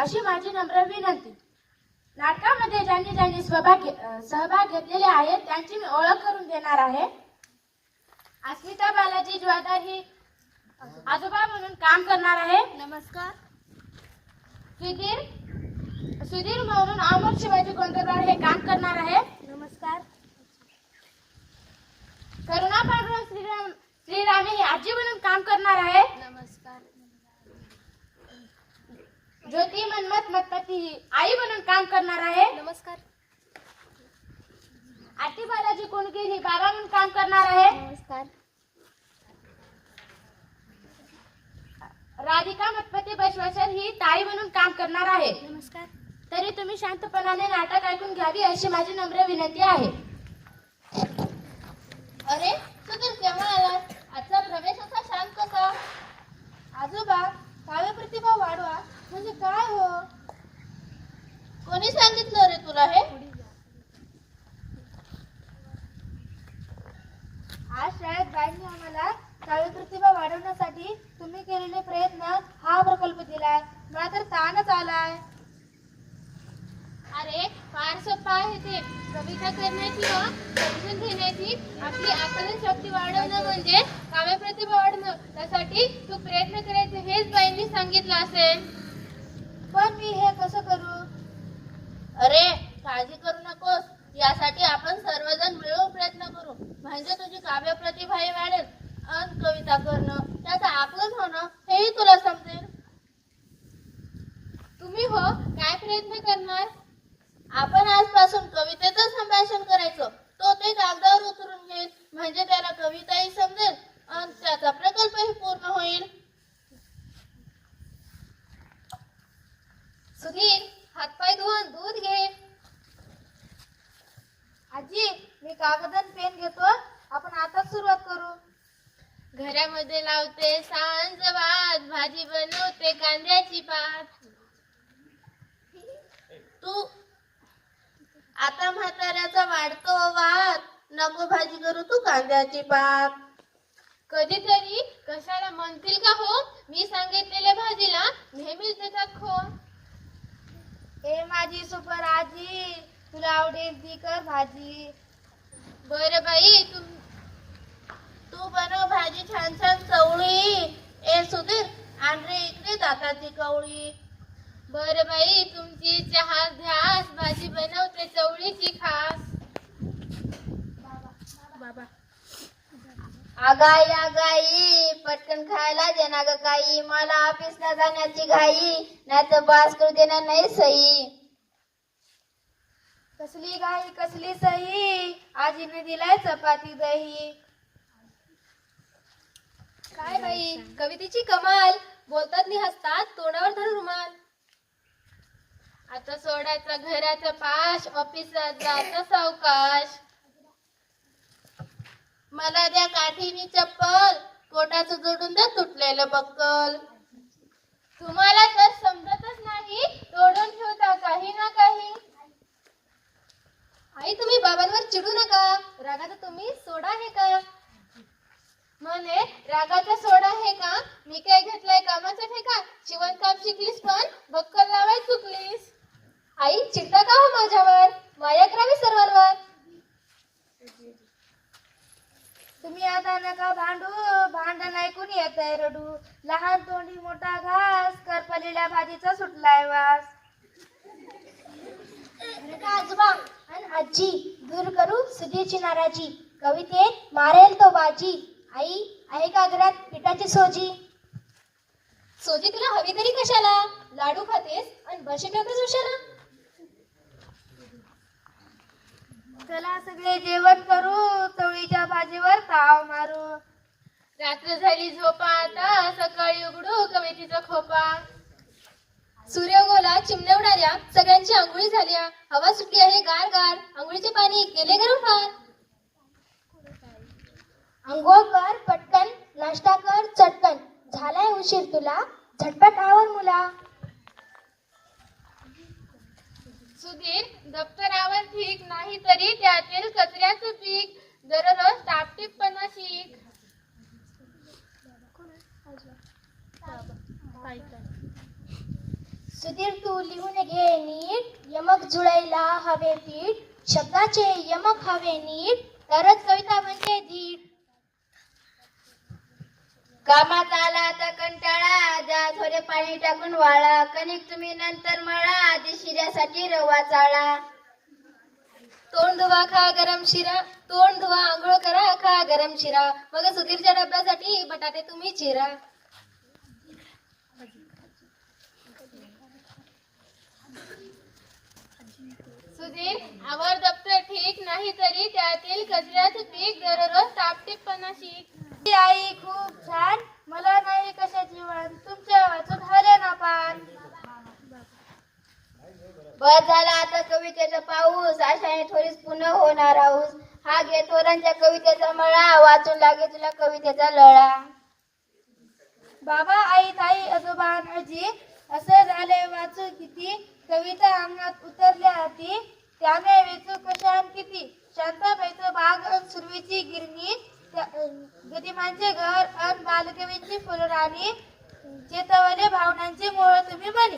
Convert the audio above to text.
अशी माझी नम्र विनंती. नाटकामध्ये ज्यांनी ज्यांनी अं, सहभाग घेतलेले आहेत त्यांची मी ओळख करून देणार आहे. अस्मिता बालाजी ज्वादार ही आजोबा म्हणून काम करणार आहे. नमस्कार. सुधीर सुधीर म्हणून अमर शिवाजी गोंधळवाड हे काम करणार आहे. नमस्कार. करुणा पांडुरंग श्रीराम श्रीरामे ही आजी म्हणून काम करणार आहे नमस्कार ज्योती मनमत मतपती ही आई म्हणून काम करणार आहे. नमस्कार. आरती बालाजी कोणगीर ही बाबा म्हणून काम करणार आहे. नमस्कार. राधिका मतपती बसवेश्वर ही ताई म्हणून काम करणार आहे. नमस्कार. तरी तुम्ही शांतपणाने नाटक ऐकून घ्यावी अशी माझी नम्र विनंती आहे. अरे सुधीर केव्हा आलास? आजचा प्रवेश असा शांत कसा आजोबा काव्य प्रतिभा वाढवा. म्हणजे काय हो? कोणी सांगितलं रे तुला हे? आज शाळेत बाईंनी आम्हाला काव्य प्रतिभा वाढवण्यासाठी तुम्ही केलेले प्रयत्न हा प्रकल्प दिलाय. मला तर ताणच आलाय. अरे फार सोपं आहे ते. कविता करण्याची व समजून घेण्याची आपली आकलन शक्ती वाढवणं म्हणजे काव्य प्रतिभा वाढवणं त्यासाठी तू प्रयत्न करायचे हेच बाईंनी सांगितलं असेल. पण मी हे कसं करू? अरे काळजी करू नकोस. यासाठी आपण सर्वजण मिळून प्रयत्न करू. म्हणजे तुझी काव्य प्रतिभाही वाढेल. अन कविता करणं त्याचं आकलन होणं हेही तुला समजेल. तुम्ही हो काय प्रयत्न करणार? आपण आजपासून कवितेचं संभाषण करायचं. तो ते कागदावर उतरून घेईल. म्हणजे त्याला कविताही समजेल. आणि त्याचा मी कागद आणि पेन घेतो आपण आताच सुरुवात करू. घरामध्ये लावते सांज भात भाजी बनवते कांद्याची पात. तू आता म्हाताऱ्याचा वाढतो वाद नको भाजी करू तू कांद्याची पात. कधीतरी कशाला म्हणतील का हो? मी सांगितलेल्या भाजीला नेहमीच देतात खो ए माझी सुपर आजी तुला आवडेल ती कर भाजी. बर बाई तुम तू बनव भाजी छान छान चवळी. ए सुधीर आण रे इकडे दाताची कवळी. बर बाई तुमची चहा ध्यास भाजी बनवते चवळीची खास. बाबा. आगाई आगाई पटकन खायला दे ना ग काही. मला ऑफिसला जाण्याची घाई नाही तर बास करू देणार नाही सई. कसली गाय कसली सही? आजीने दिलाय चपाती दही. काय बाई कवितेची कमाल. बोलतात नि हसतात तोंडावर धरून रुमाल. आता सोडायचा घराचा पाश ऑफिसात जायचा सावकाश. मला द्या काठीनी चप्पल कोटाचं जोडून द्या तुटलेलं बक्कल. तुम्हाला तर समजतच नाही तोडून ठेवता काही ना काही. आई तुम्ही बाबांवर चिडू नका. रागाचा तुम्ही सोडा हे का? म्हणे रागाचा सोडा हे का? मी काय घेतलाय कामाचा ठेका शिवणकाम शिकलीस पण बक्कल लावाय चुकलीस. आई चिडता का हो माझ्यावर? माया करावी सर्वांवर. तुम्ही आता नका भांडू. भांडण ऐकून येत आहे रडू. लहान तोंडी मोठा घास करपलेल्या भाजीचा सुटलाय वास अरे का आजोबा आणि आजी दूर करू सुधीरची नाराजी. कवितेत मारेल तो बाजी. आई आहे का घरात पिठाची सोजी? सोजी तुला हवी तरी कशाला? लाडू खातेस आणि बशी ठेवतेस उशाला चला सगळे जेवण करू चवळीच्या भाजीवर ताव मारू. रात्र झाली झोपा आता सकाळी उघडू कवितेचा खोपा. सूर्यगोला चिमण्या उडाल्या सगळ्यांची आंघोळी झाल्या. हवा सुटली आहे गार गार. आंघोळीचे पाणी गेले गरम फार अंघोळ कर पटकन. नाश्ता कर चटकन. झालाय उशीर तुला. झटपट आवर मुला. सुधीर दप्तरावर ठीक नाही तरी त्यातील कचऱ्याचं पीक. दररोज टापटीपणा शिक सुधीर तू लिहून घे नीट. यमक जुळायला हवे पीठ. शब्दाचे यमक हवे नीट. तरच कविता बनते धीट कामात आला आता कंटाळा. द्या थोडे पाणी टाकून वाळा. कणिक तुम्ही नंतर मळा. आधी शिऱ्यासाठी रवा चाळा. तोंड धुवा खा गरम शिरा. तोंड धुवा आंघोळ करा खा गरम शिरा. मग सुधीरच्या डब्यासाठी बटाटे तुम्ही चिरा. सुधीर आवर दप्तर ठीक नाही तरी त्यातील कचऱ्याचं पीक दररोज टापटीपणा शिक ती आई खूप छान. मला नाही कशाची वण तुमच्या वाचून हरे ना पान. बस झाला आता कवितेचा पाऊस. आशाने थोडीच पुन्हा होणार आऊस. हा घे थोरांच्या कवितेचा मळा. वाचून लागे तुला कवितेचा लळा. बाबा आई ताई आजोबा आजी असं झाले वाचू किती. कविता अंगात उतरल्या हाती त्याने वेचू कशान किती? शांताबाईचं बाग अन सुरवीची गिरणी त्या- गदिमांचे घर अन बालकवींची फुलराणी चेतवले भावनांचे मोळ तुम्ही बनी